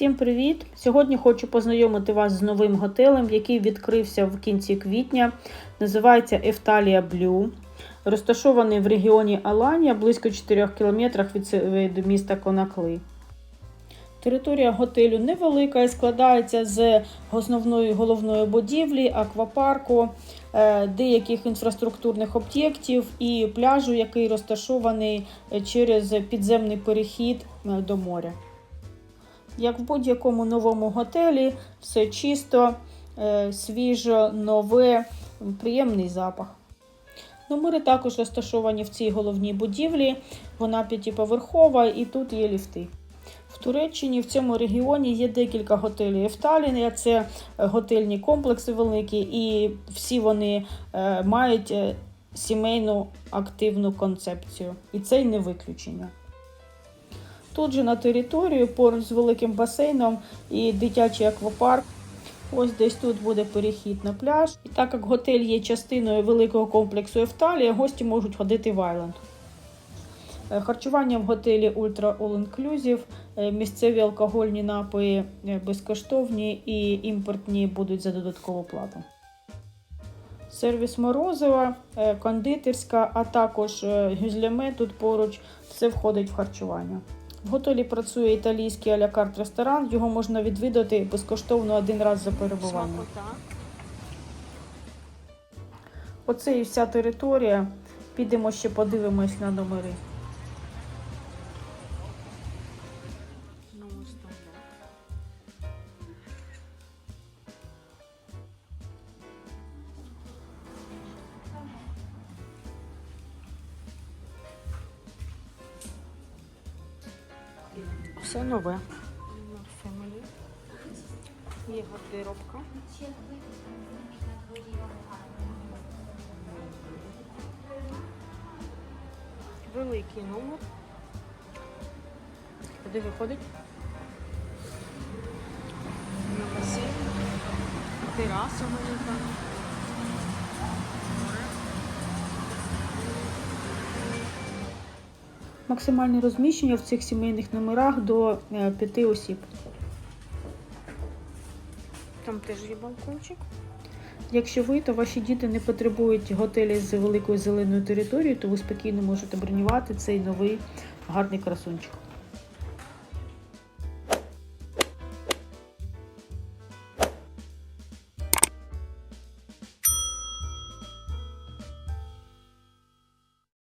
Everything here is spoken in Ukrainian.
Всім привіт! Сьогодні хочу познайомити вас з новим готелем, який відкрився в кінці квітня. Називається Ефталія Блю. Розташований в регіоні Аланія, близько 4 кілометрах від міста Конакли. Територія готелю невелика і складається з основної головної будівлі, аквапарку, е, деяких інфраструктурних об'єктів і пляжу, який розташований е, через підземний перехід е, до моря. Як в будь-якому новому готелі, все чисто, е, свіжо, нове, приємний запах. Номери також розташовані в цій головній будівлі. Вона п'ятиповерхова і тут є ліфти. В Туреччині в цьому регіоні є декілька готелів Ефталія. Це готельні комплекси великі, і всі вони е, мають е, сімейну активну концепцію. І це й не виключення. Тут же на територію поруч з великим басейном і дитячий аквапарк. Ось десь тут буде перехід на пляж. І так як готель є частиною великого комплексу Ефталія, гості можуть ходити в Айленд. Е, Харчування в готелі Ultra All Inclusive, е, місцеві алкогольні напої е, безкоштовні і імпортні будуть за додаткову плату. Сервіс морозива, кондитерська, а також гюзляме тут поруч. Все входить в харчування. В готелі працює італійський алякарт ресторан. Його можна відвідати безкоштовно один раз за перебування. Оце і вся територія. Підемо ще подивимось на номери. Все нове. Є гардеробка. Великий номер. Куди виходить? На басейн. Тераса велика. Максимальне розміщення в цих сімейних номерах до е, п'яти осіб. Там теж є балкончик. Якщо ви, то ваші діти не потребують готелі з великою зеленою територією, то ви спокійно можете бронювати цей новий гарний красунчик.